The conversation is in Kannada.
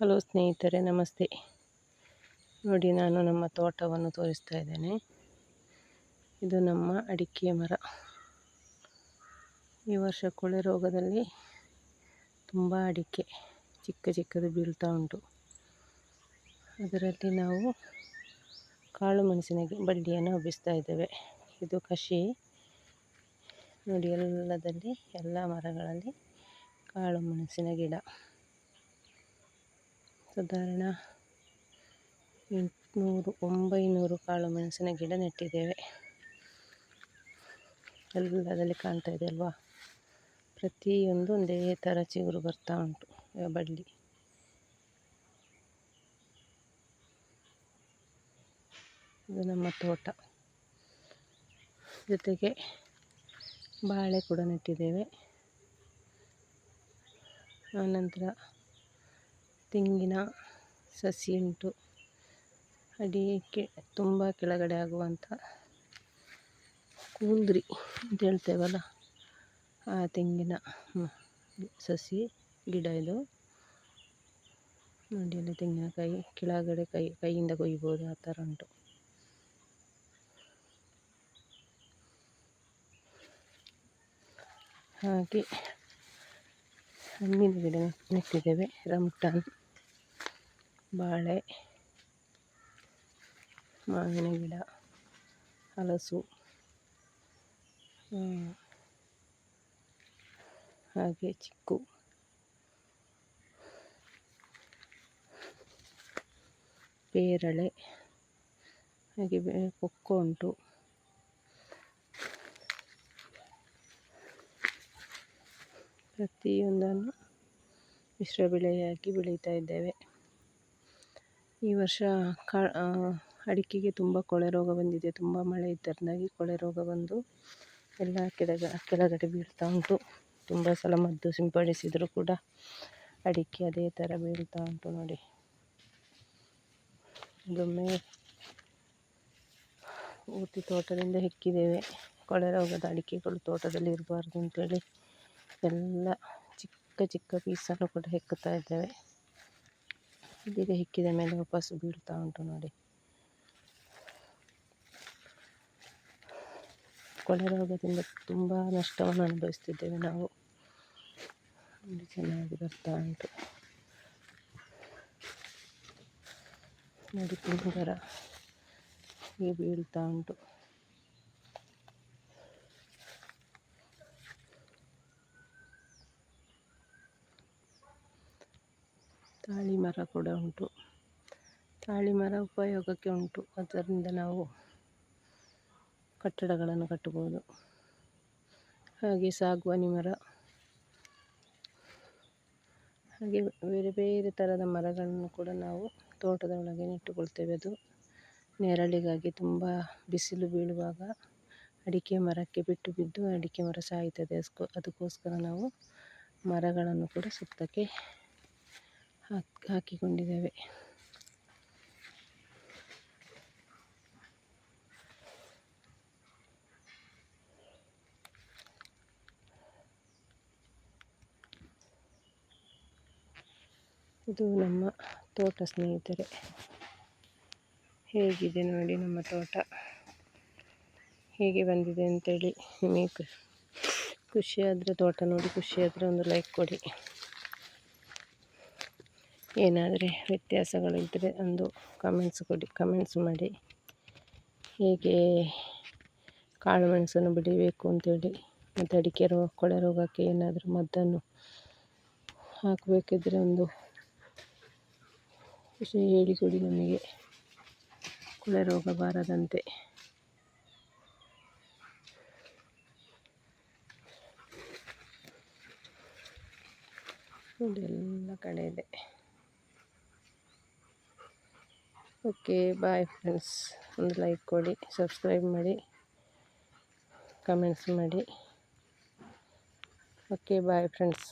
ಹಲೋ ಸ್ನೇಹಿತರೆ, ನಮಸ್ತೆ. ನೋಡಿ, ನಾನು ನಮ್ಮ ತೋಟವನ್ನು ತೋರಿಸ್ತಾ ಇದ್ದೇನೆ. ಇದು ನಮ್ಮ ಅಡಿಕೆ ಮರ. ಈ ವರ್ಷ ಕೊಳೆ ರೋಗದಲ್ಲಿ ತುಂಬ ಅಡಿಕೆ ಚಿಕ್ಕ ಚಿಕ್ಕದು ಬೀಳ್ತಾ ಉಂಟು. ಅದರಲ್ಲಿ ನಾವು ಕಾಳು ಮೆಣಸಿನ ಬಳ್ಳಿಯನ್ನು ಹಬ್ಬಿಸ್ತಾ ಇದ್ದೇವೆ. ಇದು ಕಷಿ. ನೋಡಿ, ಎಲ್ಲದಲ್ಲಿ, ಎಲ್ಲ ಮರಗಳಲ್ಲಿ ಕಾಳು ಮೆಣಸಿನ ಗಿಡ. ಸಾಧಾರಣ ಎಂಟುನೂರು, ಒಂಬೈನೂರು ಕಾಳು ಮೆಣಸಿನ ಗಿಡ ನೆಟ್ಟಿದ್ದೇವೆ. ಎಲ್ಲದರಲ್ಲಿ ಕಾಣ್ತಾ ಇದೆ ಅಲ್ವಾ? ಪ್ರತಿಯೊಂದು ಒಂದೇ ಥರ ಚಿಗುರು ಬರ್ತಾ ಉಂಟು ಬಳ್ಳಿ. ಇದು ನಮ್ಮ ತೋಟ. ಜೊತೆಗೆ ಬಾಳೆ ಕೂಡ ನೆಟ್ಟಿದ್ದೇವೆ. ಆನಂತರ ತೆಂಗಿನ ಸಸಿ ಉಂಟು. ಅಡಿಕೆ ತುಂಬ ಕೆಳಗಡೆ ಆಗುವಂಥ ಕೂಂದ್ರಿ ಅಂತ ಹೇಳ್ತೇವಲ್ಲ, ಆ ತೆಂಗಿನ ಸಸಿ, ಗಿಡ ಇದು. ನೋಡಿ ಅಲ್ಲಿ ತೆಂಗಿನಕಾಯಿ ಕೆಳಗಡೆ ಕೈ, ಕೈಯಿಂದ ಕೊಯ್ಬೋದು, ಆ ಥರ ಉಂಟು. ಹಾಗೆ ಹಣ್ಣಿನ ಗಿಡ ನೆಟ್ಟಿದ್ದೇವೆ ರಮ್ಟಾನ್ ಬಾಳೆ, ಮಾವಿನ ಗಿಡ, ಹಲಸು ಹಾಗೆ ಚಿಕ್ಕು. ಪೇರಳೆ, ಹಾಗೆ ಕೊಕ್ಕೋ ಉಂಟು. ಪ್ರತಿಯೊಂದನ್ನು ಮಿಶ್ರ ಬೆಳೆಯಾಗಿ ಬೆಳೀತಾ ಇದ್ದೇವೆ. ಈ ವರ್ಷ ಕಾ ಅಡಿಕೆಗೆ ತುಂಬ ಕೊಳೆ ರೋಗ ಬಂದಿದೆ. ತುಂಬ ಮಳೆ ಇದ್ದರಿಂದಾಗಿ ಕೊಳೆ ರೋಗ ಬಂದು ಎಲ್ಲ ಕೆಳಗ, ಕೆಳಗಡೆ ಬೀಳ್ತಾ ಉಂಟು. ತುಂಬ ಸಲ ಮದ್ದು ಸಿಂಪಡಿಸಿದರೂ ಕೂಡ ಅಡಿಕೆ ಅದೇ ಥರ ಬೀಳ್ತಾ ಉಂಟು ನೋಡಿ. ಇದೊಮ್ಮೆ ಊಟಿ ತೋಟದಿಂದ ಹೆಕ್ಕಿದ್ದೇವೆ. ಕೊಳೆ ರೋಗದ ಅಡಿಕೆಗಳು ತೋಟದಲ್ಲಿ ಇರಬಾರ್ದು ಅಂತೇಳಿ ಎಲ್ಲ ಚಿಕ್ಕ ಚಿಕ್ಕ ಪೀಸನ್ನು ಕೂಡ ಹೆಕ್ಕುತ್ತಾ ಇದ್ದೇವೆ. ಇದೀಗ ಹಿಕ್ಕಿದ ಮೇಲೆ ವಾಪಸ್ ಬೀಳ್ತಾ ಉಂಟು ನೋಡಿ. ಕೊಳೆ ರೋಗದಿಂದ ತುಂಬ ನಷ್ಟವನ್ನು ಅನುಭವಿಸ್ತಿದ್ದೇವೆ ನಾವು. ಚೆನ್ನಾಗಿ ಬರ್ತಾ ಉಂಟು. ನೋಡಿ ತುಂಬ ಹೀಗೆ ಬೀಳ್ತಾ ಉಂಟು. ತಾಳಿ ಮರ ಕೂಡ ಉಂಟು. ತಾಳಿ ಮರ ಉಪಯೋಗಕ್ಕೆ ಉಂಟು. ಅದರಿಂದ ನಾವು ಕಟ್ಟಡಗಳನ್ನು ಕಟ್ಟಬಹುದು. ಹಾಗೆ ಸಾಗುವಾನಿ ಮರ. ಹಾಗೆ ಬೇರೆ ಬೇರೆ ಥರದ ಮರಗಳನ್ನು ಕೂಡ ನಾವು ತೋಟದ ಒಳಗೆ ನೆಟ್ಟುಕೊಳ್ತೇವೆ. ಅದು ನೆರಳಿಗಾಗಿ ತುಂಬ ಬಿಸಿಲು ಬೀಳುವಾಗ ಅಡಿಕೆ ಮರಕ್ಕೆ ಬಿಟ್ಟು ಬಿದ್ದು ಅಡಿಕೆ ಮರ ಸಾಯ್ತದೆ. ಅದಕ್ಕೋಸ್ಕರ ನಾವು ಮರಗಳನ್ನು ಕೂಡ ಸುತ್ತಕ್ಕೆ ಹಾಕಿ, ಹಾಕಿಕೊಂಡಿದ್ದೇವೆ. ಇದು ನಮ್ಮ ತೋಟ ಸ್ನೇಹಿತರೆ. ಹೇಗಿದೆ ನೋಡಿ ನಮ್ಮ ತೋಟ? ಹೇಗೆ ಬಂದಿದೆ ಅಂತೇಳಿ ನಿಮಗೆ ಖುಷಿಯಾದರೆ ತೋಟ ನೋಡಿ ಖುಷಿಯಾದರೆ ಒಂದು ಲೈಕ್ ಕೊಡಿ. ಏನಾದರೆ ವ್ಯತ್ಯಾಸಗಳಿದ್ದರೆ ಒಂದು ಕಮೆಂಟ್ಸ್ ಕೊಡಿ ಕಮೆಂಟ್ಸ್ ಮಾಡಿ. ಹೇಗೆ ಕಾಳು ಮೆಣಸನ್ನು ಬೆಳಿಬೇಕು ಅಂತೇಳಿ. ಮತ್ತು ಅಡಿಕೆ ರೋಗ ಕೊಳೆ ರೋಗಕ್ಕೆ ಏನಾದರೂ ಮದ್ದನ್ನು ಹಾಕಬೇಕಿದ್ರೆ ಒಂದು ವಿಷಯ ಹೇಳಿಕೊಡಿ ನಮಗೆ. ಕೊಳೆ ರೋಗ ಬಾರದಂತೆ. ಎಲ್ಲ ಕಡೆ ಇದೆ. Okay bye friends. ಒಂದು ಲೈಕ್ ಕೊಡಿ ಸಬ್ಸ್ಕ್ರೈಬ್ ಮಾಡಿ ಕಮೆಂಟ್ಸ್ ಮಾಡಿ. Okay bye friends.